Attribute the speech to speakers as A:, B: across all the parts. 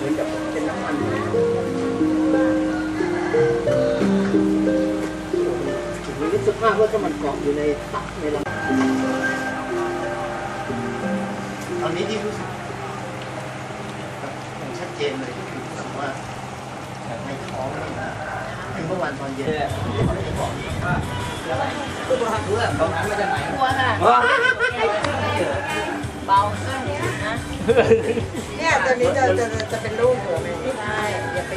A: เหมือนกับเป็นน้ำมันถึงนึกสภาพว่าถ้ามันเกาะอยู่ในตักในลำตอนนี้ที่รู้สึกอย่างชัดเจนเลยก็คือรู้สึกว่าในท้องนี่นะคือเมื่อวานตอนเย็นเขาจะบอกว่าตัวเพื่อตอนนั้นมาจากไหน
B: กลัวค่ะเบาขึ้นนะ
C: เนี่ยตัวนี้จะจะจะเป็นลูกหัวไหม
B: ใช่อย่าไป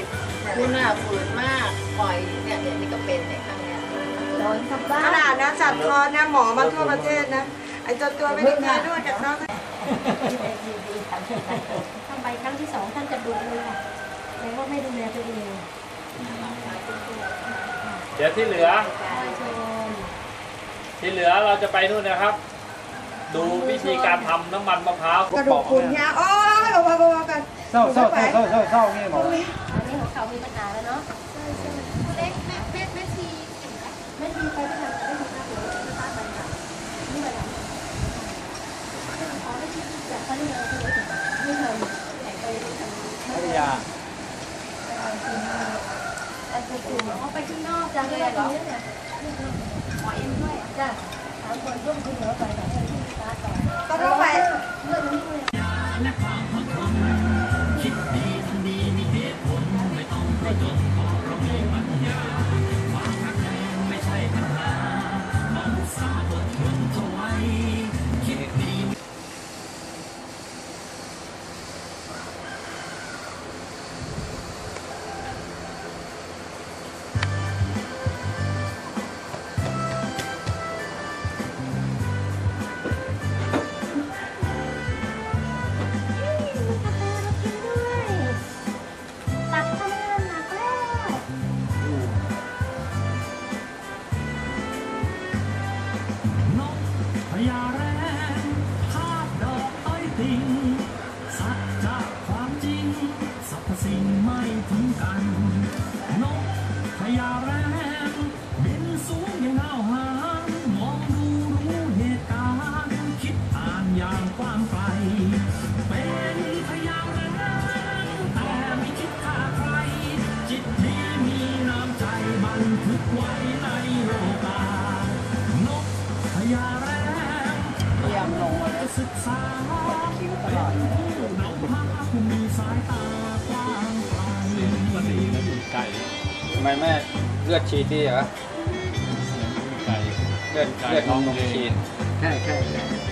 B: คุณน่ะฝืนมากปล่อยเนี่ยเดี๋ยวนี้ก็เป็นในข้างเนี้ยโดนกบ้า
C: ข
B: นา
C: ดนะจัดคอร์สเนี่ยหมอมาทั่วประเทศนะไอ้ตัวตัวไม่ได้แค่ด้วยกับเขา
D: ทำไปครั้งที่สองท่านจะดูเลยค่ะแต่ว่าไม่ดูแลตัวเอง
E: เดี๋ยวที่เหลือ ที่เหลือเราจะไปนู่นนะครับ ดูวิธีการทำน้ำมันมะพร้าว
C: กระดูกคุณเนี่ยโอ้ย เอาเอาเอากัน
A: เศร้าเศร้าเศร้าเศร้าเศร้าเศร้าเนี่ยหมอ
D: อันนี้ของเขามีปัญหาแล้วเนาะ
F: เล็กแม่แม่แม่ชีเห็นไหม
D: ไม่ดีไปไม่ทันไม่ดีครับเดี๋ยวจะต้านมันค่ะนี่มาแล้วอ๋อไม่ใช่จากเขาเรียกอะไรไม่เคยไหนไปทำ
E: พัทยา
D: แต่จู่ๆเขาไปข้างนอกจังเลยเหรอหมอเอ็มด้วยจ้ะสามคนร่วมคุณเหลือไปแต่ที่ตาต่อ
C: อ่า
D: น
G: อย่างกว้างไกลเป็นพญาแรงแต่ไม่คิดฆ่าใคร จิตดีมีน้ำใจบันทึกไว้ในโลกานกพญาแรง
B: พยายามลงมาแล้ว
G: ศึกษา
B: คิ้วตลอด
G: ผู้นำพาผู้มีสายตากว้างไกล
E: ไก่
H: ทำไมแม่เลือดชีที่เหรอ
E: ไก่
H: เลือดเลือดนมนมชีน
A: ใช่ใช่ใช่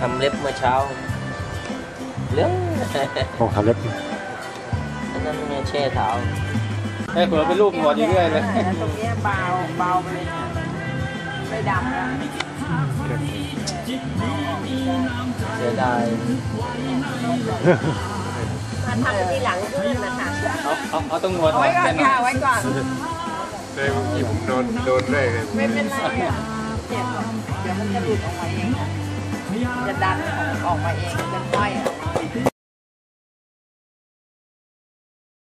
H: ทำเล็บเมื่อเช้าเรื่อง
I: ของทำเล็บ
H: นั่นไงแช่เท้าให้เผื่อเป็นรูปหนวดอยู่เรื่อยเลย
B: ตรงเนี้ยเบาเบาไปเลยค่ะไม่ดำแล้ว
H: เสียดาย
B: มาทำที่หลังขึ้นนะคะ
H: เอาเอาเอาต้องหนวด
B: เอาไว้ก่อน
H: แน่น
B: ค่ะไว้ก่อน
I: เลยเมื่อกี้ผมโดนโดนเลยเลย
B: ไม่เป็นไรอะเจ็บหรอกเดี๋ยวมันจะหลุดออกมาเองค่ะ จะดันออกมาเองเป็นห้อย